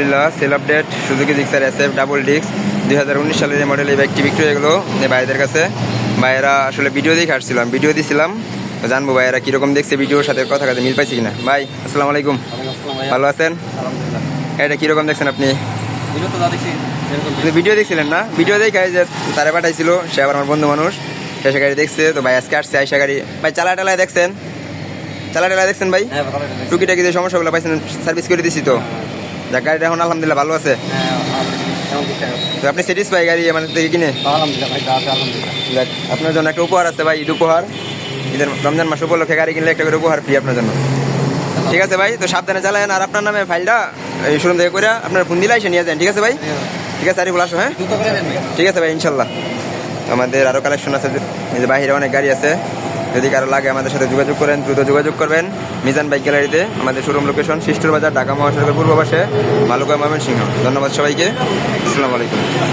আলহামদুলিল্লাহ sale update Suzuki Gixxer S F double ডিক্স দুই হাজার উনিশ সালের এই মডেল এই বাইকটি বিক্রি হয়ে গেলো ভাইদের কাছে। ভাইয়েরা আসলে ভিডিও দেখে আসছিলাম ভিডিও দিছিলাম। জানব ভাইয়েরা কীরকম দেখছে ভিডিওর সাথে কথা কাছে মিল পাইছে কিনা? ভাই আসসালামু আলাইকুম। ভালো আছেন? এটা কীরকম দেখছেন আপনি? ভিডিও দেখছিলেন না? ভিডিও দেখে যে তারা পাঠাইছিল সে আবার আমার বন্ধু মানুষ সে সে গাড়ি দেখছে তো ভাই আজকে আসছে আইসা গাড়ি। ভাই চালা টালায় দেখছেন চালা টালায় দেখছেন ভাই টুকিটাকি যে সমস্যাগুলো পাইছেন সার্ভিস করে দিছি তো। যাক গাড়িটা এখন আলহামদুলিল্লাহ ভালো আছে। তো আপনি স্যাটিসফাই গাড়ি আমাদের থেকে কিনে? আপনার জন্য একটা উপহার আছে ভাই ঈদ উপহার। ঈদের রমজান মাস উপলক্ষে গাড়ি কিনলে একটা করে উপহার ফ্রি আপনার জন্য। ঠিক আছে ভাই তো সাবধানে চালায়েন আর আপনার নামে ফাইলটা এই শোরুম থেকে করে আপনার ফোন দিলে এসে নিয়ে যান ঠিক আছে ভাই? ঠিক আছে আরিফুল আসো হ্যাঁ? ঠিক আছে ভাই ইনশাল্লাহ। আমাদের আরও কালেকশন আছে এই যে বাইরে অনেক গাড়ি আছে। যদি কারও লাগে আমাদের সাথে যোগাযোগ করেন, দ্রুত যোগাযোগ করবেন। মিজান বাইক গ্যালারিতে আমাদের শোরুম লোকেশন শিষ্টর বাজার, ঢাকা মহাসড়কের পূর্ব পাশে মালুকা ময়মনসিংহ। ধন্যবাদ সবাইকে। আসসালামু আলাইকুম।